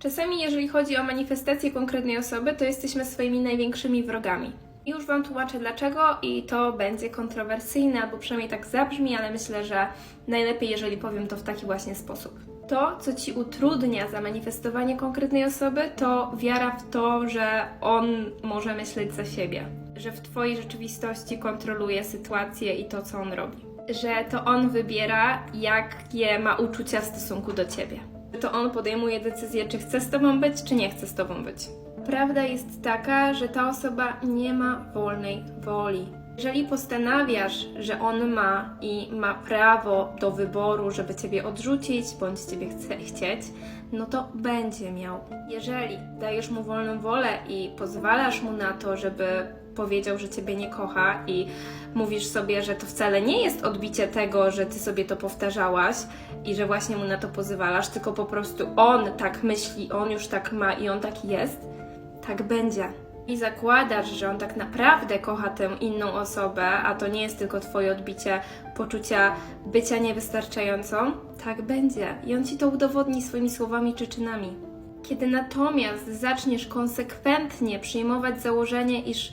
Czasami, jeżeli chodzi o manifestację konkretnej osoby, to jesteśmy swoimi największymi wrogami. Już Wam tłumaczę dlaczego, i to będzie kontrowersyjne, albo przynajmniej tak zabrzmi, ale myślę, że najlepiej, jeżeli powiem to w taki właśnie sposób. To, co Ci utrudnia zamanifestowanie konkretnej osoby, to wiara w to, że on może myśleć za siebie, że w Twojej rzeczywistości kontroluje sytuację i to, co on robi, że to on wybiera, jakie ma uczucia w stosunku do Ciebie. To on podejmuje decyzję, czy chce z Tobą być, czy nie chce z Tobą być. Prawda jest taka, że ta osoba nie ma wolnej woli. Jeżeli postanawiasz, że on ma i ma prawo do wyboru, żeby ciebie odrzucić bądź ciebie chce chcieć, no to będzie miał. Jeżeli dajesz mu wolną wolę i pozwalasz mu na to, żeby powiedział, że ciebie nie kocha i mówisz sobie, że to wcale nie jest odbicie tego, że ty sobie to powtarzałaś i że właśnie mu na to pozwalasz, tylko po prostu on tak myśli, on już tak ma i on taki jest, tak będzie. I zakładasz, że on tak naprawdę kocha tę inną osobę, a to nie jest tylko twoje odbicie poczucia bycia niewystarczającą, tak będzie. I on ci to udowodni swoimi słowami czy czynami. Kiedy natomiast zaczniesz konsekwentnie przyjmować założenie, iż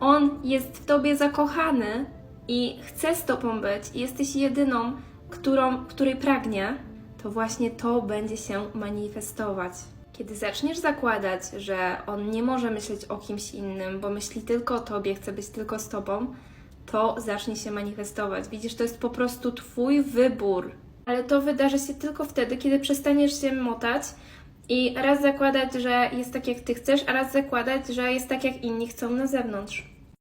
on jest w tobie zakochany i chce z tobą być i jesteś jedyną, którą, której pragnie, to właśnie to będzie się manifestować. Kiedy zaczniesz zakładać, że on nie może myśleć o kimś innym, bo myśli tylko o tobie, chce być tylko z tobą, to zacznie się manifestować. Widzisz, to jest po prostu twój wybór. Ale to wydarzy się tylko wtedy, kiedy przestaniesz się motać i raz zakładać, że jest tak jak ty chcesz, a raz zakładać, że jest tak jak inni chcą na zewnątrz.